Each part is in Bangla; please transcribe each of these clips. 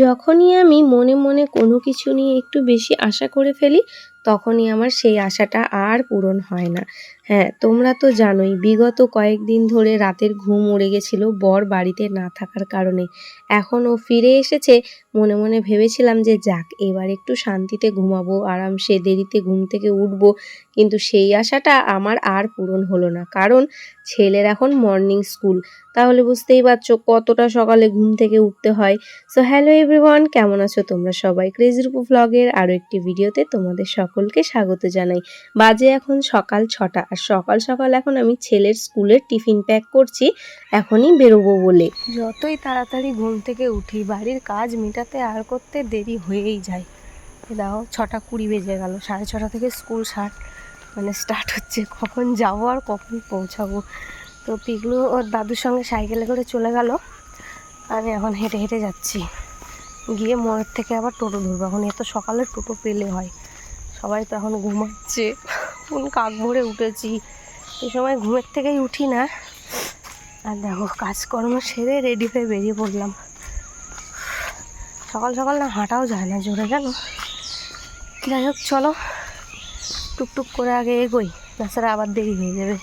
যখনই আমি মনে মনে কোনো কিছু নিয়ে একটু বেশি আশা করে ফেলি তখনই আমার সেই আশাটা আর পূরণ হয় না। হ্যাঁ তোমরা তো জানোই, বিগত কয়েকদিন ধরে রাতের ঘুম উড়ে গেছিল বর বাড়িতে না থাকার কারণে। এখন ও ফিরে এসেছে, মনে মনে ভেবেছিলাম যে যাক, এবার একটু শান্তিতে ঘুমাবো, আরামসে দেরিতে ঘুম থেকে উঠবো। কিন্তু সেই আশাটা আমার আর পূরণ হলো না, কারণ ছেলের এখন মর্নিং স্কুল তাহলে বুঝতেই পারছ কতটা সকালে ঘুম থেকে উঠতে হয়। সো হ্যালো এভরিওয়ান কেমন আছো তোমরা সবাই? ক্রেজি রূপ ভ্লগের আরও একটি ভিডিওতে তোমাদের সকলকে স্বাগত জানাই। বাজে এখন সকাল ছটা আর সকাল সকাল এখন আমি ছেলের স্কুলের টিফিন প্যাক করছি, এখনই বেরোবো বলে। যতই তাড়াতাড়ি ঘুম থেকে উঠি, বাড়ির কাজ মেটাতে আর করতে দেরি হয়েই যায়। দাও, ছটা কুড়ি বেজে গেল, সাড়ে ছটা থেকে স্কুল স্টার্ট মানে স্টার্ট হচ্ছে, কখন যাব আর কখন পৌঁছাবো। তো পিগলু ওর দাদুর সঙ্গে সাইকেলে করে চলে গেল, আমি এখন হেঁটে হেঁটে যাচ্ছি। গিয়ে মোড়ের থেকে আবার টোটো ধরবো, এখন এত সকালে টোটো পেলে হয়। সবাই তো এখন ঘুমাচ্ছে। কোন কাক ভরে উঠেছি। এই সময় ঘুমের থেকেই উঠি না। আর দেখো, কাজকর্ম সেরে রেডি হয়ে বেরিয়ে পড়লাম। সকাল সকাল না হাঁটাও যায় না জোরে, জানো? যাই হোক, চলো। টুকটুক করে আগে এগোই তাছাড়া আবার দেরি হয়ে যাবে।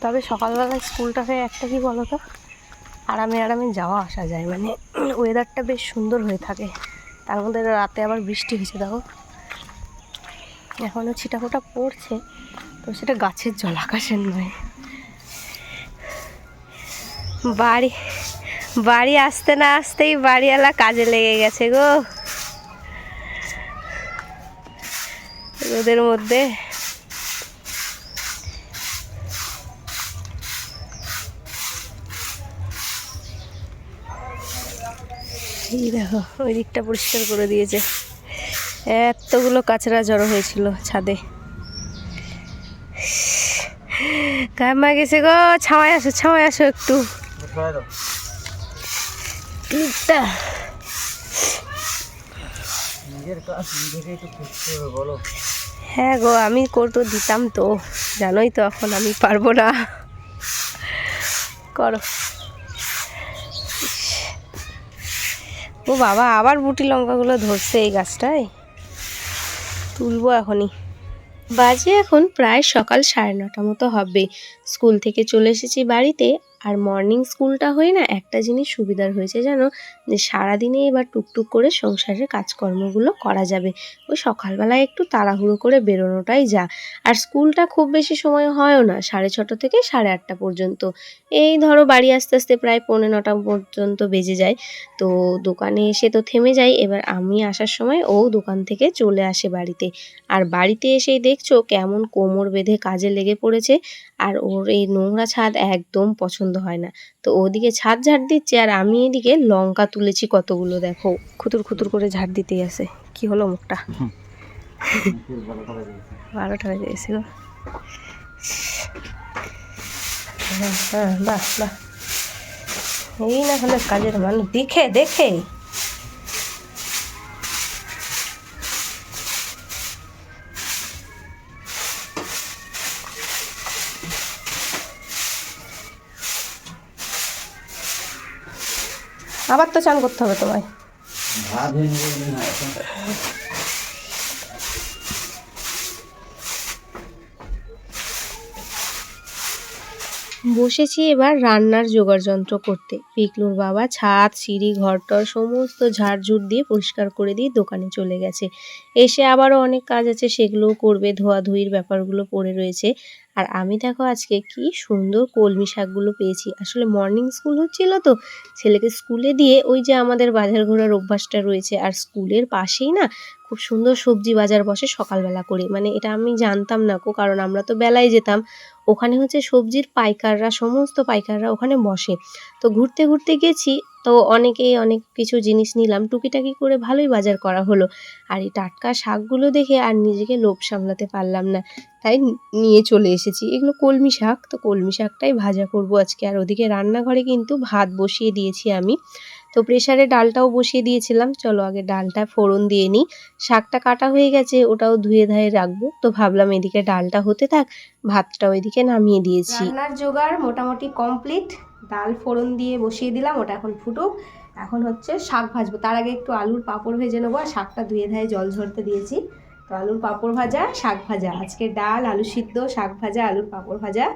তবে সকালবেলায় স্কুলটা হয়ে একটা কি বলো তো? আরামে আরামে যাওয়া আসা যায়। মানে ওয়েদারটা বেশ সুন্দর হয়ে থাকে। তার মধ্যে রাতে আবার বৃষ্টি হয়েছে, দেখো। এখনও ছিটাফোটা পড়ছে, তো সেটা গাছের জল, আকাশের নয়। বাড়ি বাড়ি আসতে না আসতেই বাড়িওয়ালা কাজে লেগে গেছে গো। রোদের মধ্যে এই দেখো ওই দিকটা পরিষ্কার করে দিয়েছে। এতগুলো কাঁচরা জড়ো হয়েছিল ছাদে। কামা গেছে গো ছাওয়ায় আসো ছাওয়ায় আসো একটু। হ্যাঁ গো আমি করতো দিতাম তো। জানোই তো এখন আমি পারব না। করো। ও বাবা, আবার বুটি লঙ্কাগুলো ধরছে এই গাছটায়? তুলবো এখনই। বাজে এখন প্রায় সকাল সাড়ে নটা মতো হবে। স্কুল থেকে চলে এসেছি বাড়িতে আর মর্নিং স্কুলটা হয়ে না একটা জিনিস সুবিধার হয়েছে জানো? যে সারাদিনে এবার টুকটুক করে সংসারের কাজকর্মগুলো করা যাবে। ওই সকালবেলায় একটু তাড়াহুড়ো করে বেরোনোটাই যা। আর স্কুলটা খুব বেশি সময় হয়ও না, সাড়ে ছটা থেকে সাড়ে আটটা পর্যন্ত। এই ধরো বাড়ি আস্তে আস্তে প্রায় পৌনে নটা পর্যন্ত বেজে যায়। তো দোকানে এসে তো থেমে যাই এবার আমি আসার সময় ও দোকান থেকে চলে আসে বাড়িতে। আর বাড়িতে এসেই দেখছ কেমন কোমর বেঁধে কাজে লেগে পড়েছে। আর ওর এই নোংরা ছাদ একদম পছন্দ হয় না। তো ওদিকে ছাদ ঝাড় দিচ্ছে আর আমি এদিকে লঙ্কা তুলেছি কতগুলো দেখো। খুতুর খুতুর করে ঝাড় দিতেই আছে। কি হলো মুখটা? বারোটা বেজে গেছিল। হ্যাঁ হ্যাঁ বাহ বাহ। এই না হলে কাজের মানুষ। দেখে দেখে। আবার তো চান করতে হবে তোমায়। বসেছি এবার রান্নার জোগাড় যন্ত্র করতে। পিকলুর বাবা ছাদ, সিঁড়ি, ঘরটর সমস্ত ঝাড়ঝুড় দিয়ে পরিষ্কার করে দিয়ে দোকানে চলে গেছে। এসে আবারও অনেক কাজ আছে, সেগুলোও করবে, ধোয়াধুয়ির ব্যাপারগুলো পড়ে রয়েছে। আর আমি দেখো আজকে কি সুন্দর কলমি শাকগুলো পেয়েছি। আসলে মর্নিং স্কুল হচ্ছিল তো, ছেলেকে স্কুলে দিয়ে ওই যে আমাদের বাজার ঘোরার অভ্যাসটা রয়েছে। আর স্কুলের পাশেই না খুব সুন্দর সবজি বাজার বসে সকালবেলা করে। মানে এটা আমি জানতাম না কো কারণ আমরা তো বেলায় যেতাম। ওখানে হচ্ছে সবজির পাইকাররা, সমস্ত পাইকাররা ওখানে বসে। তো ঘুরতে ঘুরতে গেছি তো অনেকেই অনেক কিছু জিনিস নিলাম। টুকিটাকি করে ভালোই বাজার করা হলো। আর এই টাটকা শাকগুলো দেখে আর নিজেকে লোভ সামলাতে পারলাম না। তাই নিয়ে চলে এসেছি। এগুলো কলমি শাক। তো কলমি শাকটাই ভাজা করব আজকে। আর ওদিকে রান্নাঘরে কিন্তু ভাত বসিয়ে দিয়েছি আমি। তো প্রেসারে ডালটাও বসিয়ে দিয়েছিলাম। চলো আগে ডালটা ফোড়ন দিয়ে নিই। শাকটা কাটা হয়ে গেছে, ওটাও ধুয়ে ধায়ে রাখব। তো ভাবলাম এদিকে ডালটা হতে থাক, ভাতটাও এদিকে নামিয়ে দিয়েছি। রান্নার জোগাড় মোটামুটি কমপ্লিট। ডাল ফোড়ন দিয়ে বসিয়ে দিলাম, ওটা এখন ফুটুক। এখন হচ্ছে শাক ভাজবো। তার আগে একটু আলুর পাঁপড় ভেজে নেব আর শাকটা ধুয়ে ধায়ে জল ঝরতে দিয়েছি। তো আলুর পাঁপড় ভাজা, শাক ভাজা। আজকে ডাল, আলু সিদ্ধ, শাক ভাজা, আলুর পাঁপড় ভাজা।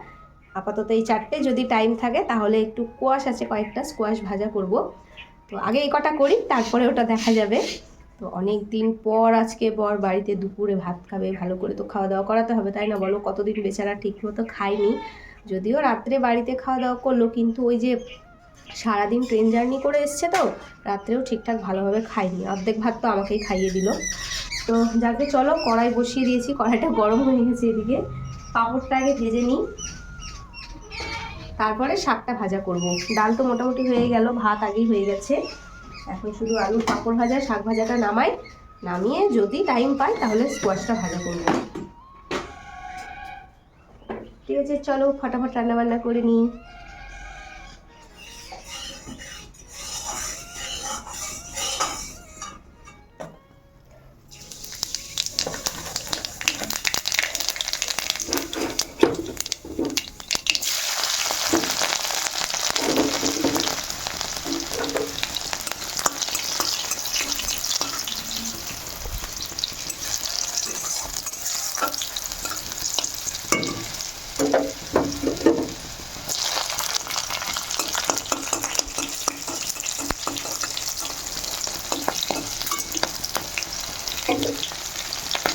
আপাতত এই চারটে যদি টাইম থাকে, তাহলে একটু কোয়াশ আছে, কয়েকটা স্কোয়াশ ভাজা করব। তো আগে এই কটা করি, তারপরে ওটা দেখা যাবে। তো অনেক দিন পর আজকে বর বাড়িতে দুপুরে ভাত খাবে, ভালো করে তো খাওয়া দাওয়া করাতে হবে, তাই না বলো? কতদিন বেচারা ঠিক মতো খায়নি। যদিও রাত্রে বাড়িতে খাওয়া দাওয়া করল, কিন্তু ওই যে সারাদিন ট্রেন জার্নি করে এসছে তো, রাত্রেও ঠিকঠাক ভালোভাবে খাইনি অর্ধেক ভাত তো আমাকেই খাইয়ে দিল। তো যাকে চলো কড়াই বসিয়ে দিয়েছি, কড়াইটা গরম হয়ে গেছে এদিকে। পাঁপড়টা আগে ভেজে নিই। তারপরে শাকটা ভাজা করব। ডাল তো মোটামুটি হয়ে গেল, ভাত আগেই হয়ে গেছে। এখন শুধু আলু, পাঁপড় ভাজা, শাক ভাজাটা নামাই। নামিয়ে যদি টাইম পাই, তাহলে স্কোয়াশটা ভাজা করব আছে চলো ফটাফট রান্নাবান্না করে নিই।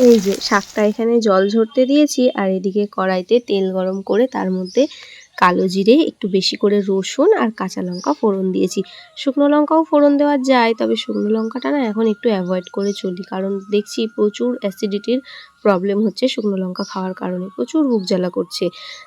এই যে শাকটা এখানে জল ঝরতে দিয়েছি আর এদিকে কড়াইতে তেল গরম করে তার মধ্যে কালো জিরে, একটু বেশি করে রসুন আর কাঁচা লঙ্কা ফোড়ন দিয়েছি। শুকনো লঙ্কাও ফোড়ন দেওয়া যায়, তবে শুকনো লঙ্কাটা না এখন একটু অ্যাভয়েড করে চলি, কারণ দেখছি প্রচুর অ্যাসিডিটির প্রবলেম হচ্ছে শুকনো লঙ্কা খাওয়ার কারণে, প্রচুর বুক জ্বালা করছে।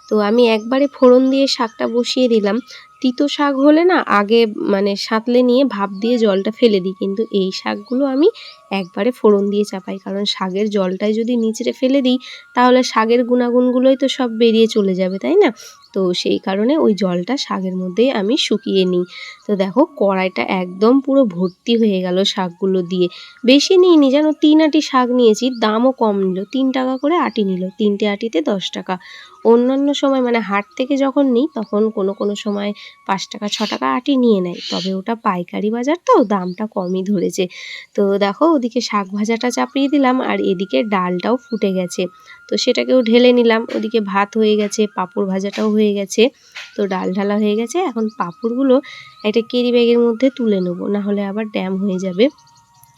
তো আমি একবারে ফোড়ন দিয়ে শাকটা বসিয়ে দিলাম। তিতো শাক হলে না আগে মানে সাঁতলে নিয়ে ভাপ দিয়ে জলটা ফেলে দিই। কিন্তু এই শাকগুলো আমি একবারে ফোড়ন দিয়ে চাপাই। কারণ শাকের জলটাই যদি নিচড়ে ফেলে দিই, তাহলে শাকের গুণাগুণগুলোই তো সব বেরিয়ে চলে যাবে, তাই না? তো সেই কারণে ওই জলটা শাকের মধ্যেই আমি শুকিয়ে নিই। তো দেখো, কড়াইটা একদম পুরো ভর্তি হয়ে গেল শাকগুলো দিয়ে। বেশি নিইনি, যেন তিন আটি শাক নিয়েছি, দামও কম নিল। তিন টাকা করে আটি নিল। তিনটে আটিতে দশ টাকা। অন্যান্য সময় মানে হাট থেকে যখন নিই, তখন কোনো কোনো সময় পাঁচ টাকা, ছ টাকা আটি নিয়ে নেয়। তবে ওটা পাইকারি বাজার তো, দামটা কমই ধরেছে। তো দেখো, ওদিকে শাক ভাজাটা চাপিয়ে দিলাম, আর এদিকে ডালটাও ফুটে গেছে। তো সেটাকেও ঢেলে নিলাম। ওদিকে ভাত হয়ে গেছে, পাঁপড় ভাজাটাও হয়ে গেছে। তো ডাল ঢালা হয়ে গেছে। এখন পাঁপড়গুলো একটা কেরি ব্যাগের মধ্যে তুলে নেব। না হলে আবার ড্যাম হয়ে যাবে,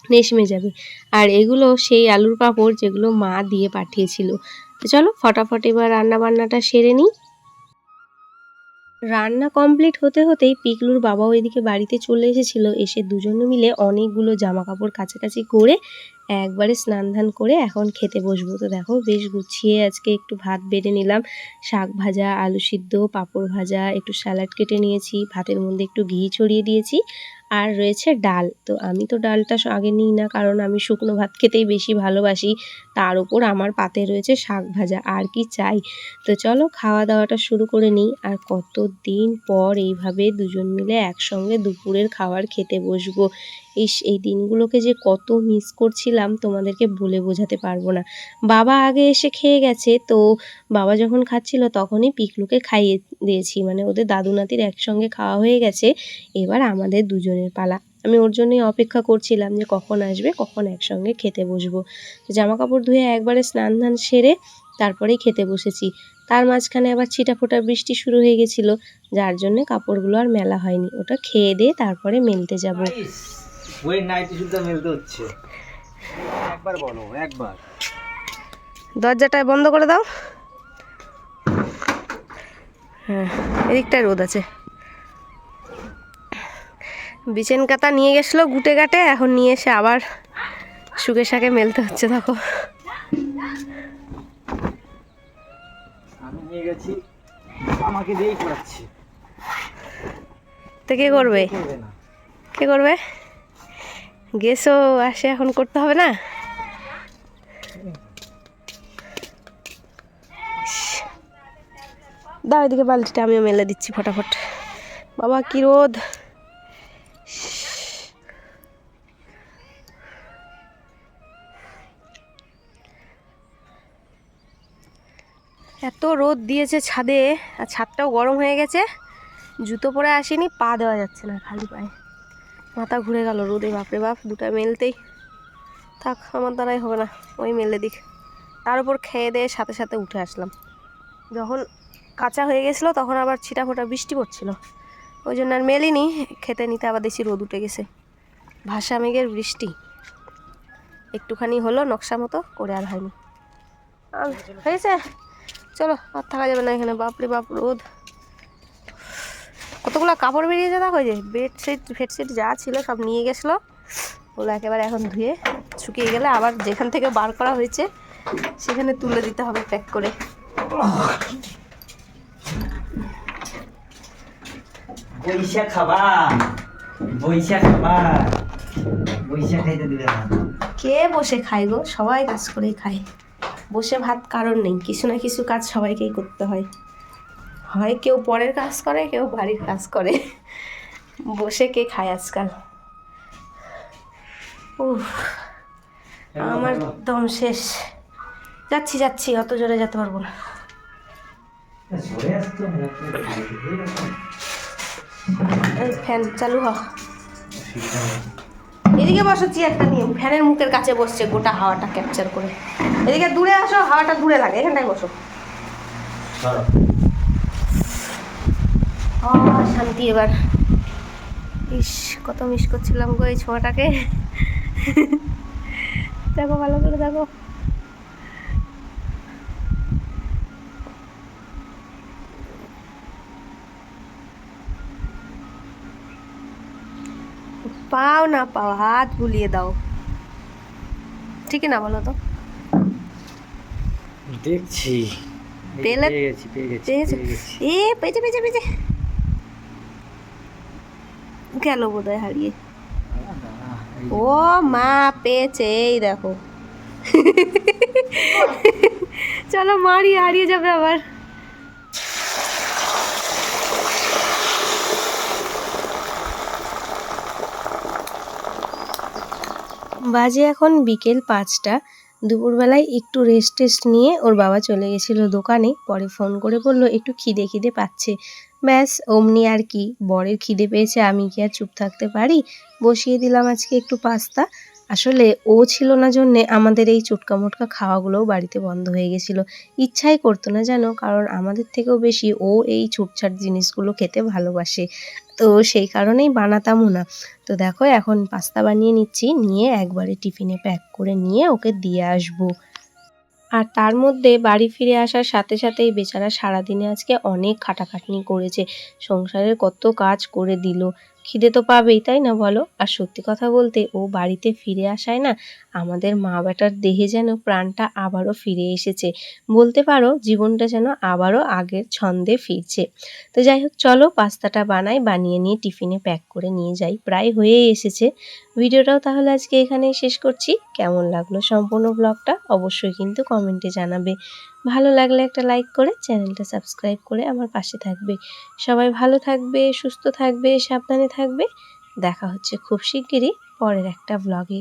নেশমে যাবে। আর এগুলো সেই আলুর পাঁপড় যেগুলো মা দিয়ে পাঠিয়েছিল। তো চলো ফটাফট এবার রান্না বান্নাটা সেরে নিই। রান্না কমপ্লিট হতে হতেই পিকলুর বাবাও এদিকে বাড়িতে চলে এসেছিল। এসে দুজনে মিলে অনেকগুলো জামা কাপড় কাছাকাছি করে একবারে স্নান ধান করে এখন খেতে বসবো। তো দেখো বেশ গুছিয়ে আজকে একটু ভাত বেড়ে নিলাম। শাক ভাজা, আলু সিদ্ধ, পাঁপড় ভাজা, একটু স্যালাড কেটে নিয়েছি, ভাতের মধ্যে একটু ঘি ছড়িয়ে দিয়েছি, আর রয়েছে ডাল। তো আমি তো ডালটা আগে নিই না, কারণ আমি শুকনো ভাত খেতেই বেশি ভালোবাসি। তার উপর আমার পাতে রয়েছে শাক ভাজা, আর কি চাই? তো চলো খাওয়া দাওয়াটা শুরু করে নিই। আর কত দিন পর এইভাবে দুজন মিলে একসঙ্গে দুপুরের খাবার খেতে বসবো? ইস, এই দিনগুলোকে যে কত মিস করছিলাম, তোমাদেরকে বলে বোঝাতে পারব না। বাবা আগে এসে খেয়ে গেছে, তো বাবা যখন খাচ্ছিল তখনই পিকলুকে খাইয়ে দিয়েছি। মানে ওদের দাদু নাতির একসঙ্গে খাওয়া হয়ে গেছে, এবার আমাদের দুজনের পালা। আমি ওর জন্যই অপেক্ষা করছিলাম যে কখন আসবে, কখন একসঙ্গে খেতে বসবো। জামা কাপড় ধুয়ে একবারে স্নান ধান সেরে তারপরেই খেতে বসেছি। তার মাঝখানে আবার ছিটাফোটা বৃষ্টি শুরু হয়ে গেছিল, যার জন্য কাপড়গুলো আর মেলা হয়নি। ওটা খেয়ে দিয়ে তারপরে মেলতে যাব। ওই নাইটি সুদ্ধা মেলতে হচ্ছে। একবার বলো একবার। দরজাটা বন্ধ করে দাও। হ্যাঁ এদিকটায় রোদ আছে। বিচেন কাতা নিয়ে গেছিল গুটে গাটে এখন নিয়ে এসে আবার শুকে শাকে মেলতে হচ্ছে দেখো। আমি নিয়ে গেছি আমাকে দিয়েই করাচ্ছি তো কে করবে? কে করবে? গেসও আসে এখন করতে হবে না? দাও এদিকে বালতিটা, আমিও মেলে দিচ্ছি ফটাফট। বাবা, কি রোদ। এত রোদ দিয়েছে ছাদে, আর ছাদটাও গরম হয়ে গেছে। জুতো পরে আসিনি, পা দেওয়া যাচ্ছে না খালি পায়ে। মাথা ঘুরে গেল রোদে, বাপরে বাপ, দুটা মেলতেই। থাক, আমার দ্বারাই হবে না, ওই মেলে দিক। তার উপর খেয়ে দিয়ে সাথে সাথে উঠে আসলাম। যখন কাঁচা হয়ে গেছিল, তখন আবার ছিটা ফোটা বৃষ্টি পড়ছিল। ওই জন্য আর মেলিনি, খেতে নিতে আবার দেখছি রোদ উঠে গেছে। ভাষা মেঘের বৃষ্টি। একটুখানি হলো, নকশা মতো করে আর হয়নি। হয়েছে? চলো, আর থাকা যাবে না এখানে। বাপরে বাপ, রোদ। কতগুলো কাপড় বেরিয়ে বেরিয়েছে দেখো যে বেডশিট ফেডশিট যা ছিল সব নিয়ে গেছিল। ওগুলো একেবারে এখন ধুয়ে শুকিয়ে গেলে আবার যেখান থেকে বার করা হয়েছে সেখানে তুলে দিতে হবে প্যাক করে। বৈশা খাবা। বৈশা খাবা। বৈশা খাইতে দিবে না। কে বসে খায় গো? সবাই কাজ করেই খায়। বসে ভাত কারণ নেই কিছু না কিছু কাজ সবাইকেই করতে হয়। হয় কেউ পরের কাজ করে কেউ বাড়ির কাজ করে। বসে কে খায় আজকাল? উফ আমার দম শেষ। যাচ্ছি যাচ্ছি অত জোরে যেতে পারব না। এই ফ্যান চালু হ। এদিকে বসো চেয়ারটা নিয়ে। ফ্যানের মুখের কাছে বসছে গোটা হাওয়াটা ক্যাপচার করে। এদিকে দূরে আসো হাওয়াটা দূরে লাগে এখানটায় বসো। শান্তি এবার। ইস কত মিস করছিলাম গো এই ছোঁয়াটাকে। দেখো ভালো করে দেখো। পাও না পাও হাত বুলিয়ে দাও। ঠিকই না বলো তো? দেখছি। পেলে- পেয়ে গেছি? পেয়ে গেছি। এ পেয়েছে পেয়েছে পেয়েছে। গেল বোধ হয় হারিয়ে ও মা পেয়েছে এই দেখো। চলো মারি হারিয়ে যাবে আবার। বাজে এখন বিকেল পাঁচটা। দুপুরবেলায় একটু রেস্ট টেস্ট নিয়ে ওর বাবা চলে গেছিল দোকানে। পরে ফোন করে বলল, একটু খিদে খিদে পাচ্ছে। ব্যাস, অমনি আর কি। বরের খিদে পেয়েছে, আমি কি আর চুপ থাকতে পারি? বসিয়ে দিলাম আজকে একটু পাস্তা। আসলে ও ছিল না জন্যে আমাদের এই চুটকা মুটকা খাওয়াগুলোও বাড়িতে বন্ধ হয়ে গেছিল। ইচ্ছাই করতো না জানো কারণ আমাদের থেকেও বেশি ও এই ছুটছাট জিনিসগুলো খেতে ভালোবাসে। তো সেই কারণেই বানাতামও না। তো দেখো, এখন পাস্তা বানিয়ে নিচ্ছি, নিয়ে একবারে টিফিনে প্যাক করে নিয়ে ওকে দিয়ে আসব। আর তার মধ্যে বাড়ি ফিরে আসার সাথে সাথেই বেচারা সারাদিনে আজকে অনেক খাটাখাটনি করেছে। সংসারের কত কাজ করে দিল। খিদে তো পাবেই, তাই না বলো? আর সত্যি কথা বলতে ও বাড়িতে ফিরে আসায় না আমাদের মা বেটার দেহে যেন প্রাণটা আবারও ফিরে এসেছে। বলতে পারো জীবনটা যেন আবারও আগের ছন্দে ফিরছে। তো যাই হোক, চলো পাস্তাটা বানাই, বানিয়ে নিয়ে টিফিনে প্যাক করে নিয়ে যাই। প্রায় হয়েই এসেছে। ভিডিওটাও তাহলে আজকে এখানেই শেষ করছি। কেমন লাগল সম্পূর্ণ ব্লগটা অবশ্যই কিন্তু কমেন্টে জানাবে। ভালো লাগলে একটা লাইক করে চ্যানেলটা সাবস্ক্রাইব করে আমার পাশে থাকবে। সবাই ভালো থাকবে, সুস্থ থাকবে, সাবধানে থাকবে। দেখা হচ্ছে খুব শিগগিরই পরের একটা ব্লগে